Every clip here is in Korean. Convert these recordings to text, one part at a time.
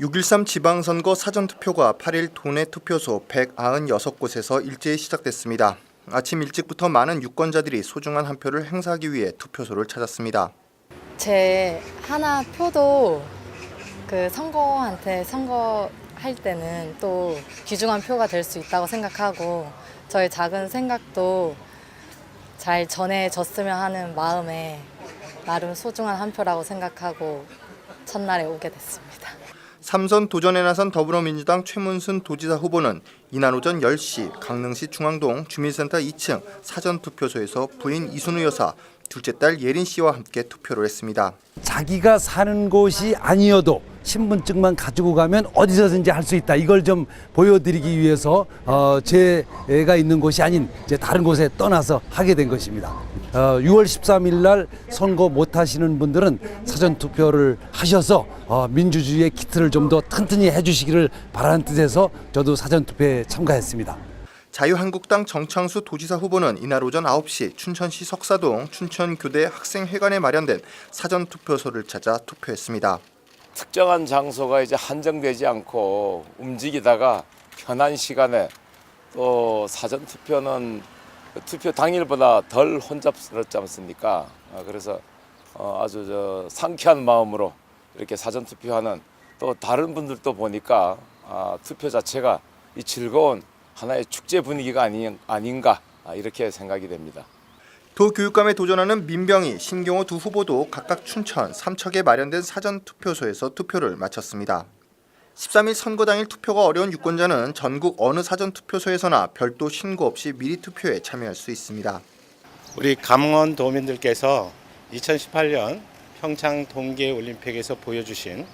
6.13 지방선거 사전투표가 8일 도내 투표소 196곳에서 일제히 시작됐습니다. 아침 일찍부터 많은 유권자들이 소중한 한 표를 행사하기 위해 투표소를 찾았습니다. 제 하나 표도 그 선거한테 선거할 때는 또 귀중한 표가 될 수 있다고 생각하고 저의 작은 생각도 잘 전해졌으면 하는 마음에 나름 소중한 한 표라고 생각하고 첫날에 오게 됐습니다. 삼선 도전에 나선 더불어민주당 최문순 도지사 후보는 이날 오전 10시 강릉시 중앙동 주민센터 2층 사전투표소에서 부인 이순우 여사, 둘째 딸 예린 씨와 함께 투표를 했습니다. 자기가 사는 곳이 아니어도 신분증만 가지고 가면 어디서든지 할 수 있다. 이걸 좀 보여드리기 위해서 어, 제가 있는 곳이 아닌 이제 다른 곳에 떠나서 하게 된 것입니다. 어, 6월 13일 날 선거 못 하시는 분들은 사전 투표를 하셔서 어, 민주주의의 키트를 좀 더 튼튼히 해주시기를 바라는 뜻에서 저도 사전 투표에 참가했습니다. 자유한국당 정창수 도지사 후보는 이날 오전 9시 춘천시 석사동 춘천교대 학생회관에 마련된 사전 투표소를 찾아 투표했습니다. 특정한 장소가 이제 한정되지 않고 움직이다가 편한 시간에 또 사전 투표는 투표 당일보다 덜 혼잡스럽지 않습니까? 아, 그래서 어, 아주 저 상쾌한 마음으로 이렇게 사전 투표하는 또 다른 분들도 보니까 아, 투표 자체가 이 즐거운 하나의 축제 분위기가 아닌가 아, 이렇게 생각이 됩니다. 도교육감에 도전하는 민병희, 신경호 두 후보도 각각 춘천, 삼척에 마련된 사전 투표소에서 투표를 마쳤습니다. 13일 선거 당일 투표가 어려운 유권자는 전국 어느 사전투표소에서나 별도 신고 없이 미리 투표에 참여할 수 있습니다. 우리 강원 도민들께서 2018년 평창 동계 올림픽에서 보여주신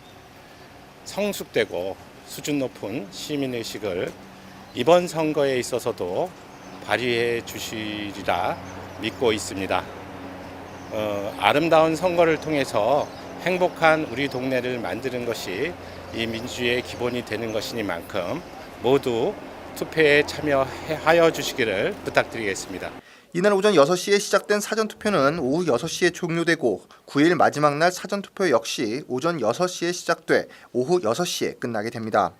성숙되고 수준 높은 시민 의식을 이번 선거에 있어서도 발휘해 주시리라 믿고 있습니다. 어, 아름다운 선거를 통해서 행복한 우리 동네를 만드는 것이 이 민주주의의 기본이 되는 것이니만큼 모두 투표에 참여하여 주시기를 부탁드리겠습니다. 이날 오전 6시에 시작된 사전투표는 오후 6시에 종료되고 9일 마지막 날 사전투표 역시 오전 6시에 시작돼 오후 6시에 끝나게 됩니다.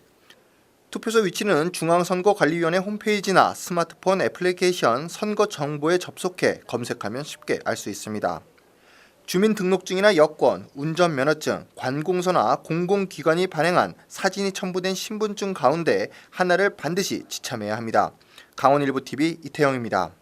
투표소 위치는 중앙선거관리위원회 홈페이지나 스마트폰 애플리케이션 선거 정보에 접속해 검색하면 쉽게 알 수 있습니다. 주민등록증이나 여권, 운전면허증, 관공서나 공공기관이 발행한 사진이 첨부된 신분증 가운데 하나를 반드시 지참해야 합니다. 강원일보TV 이태영입니다.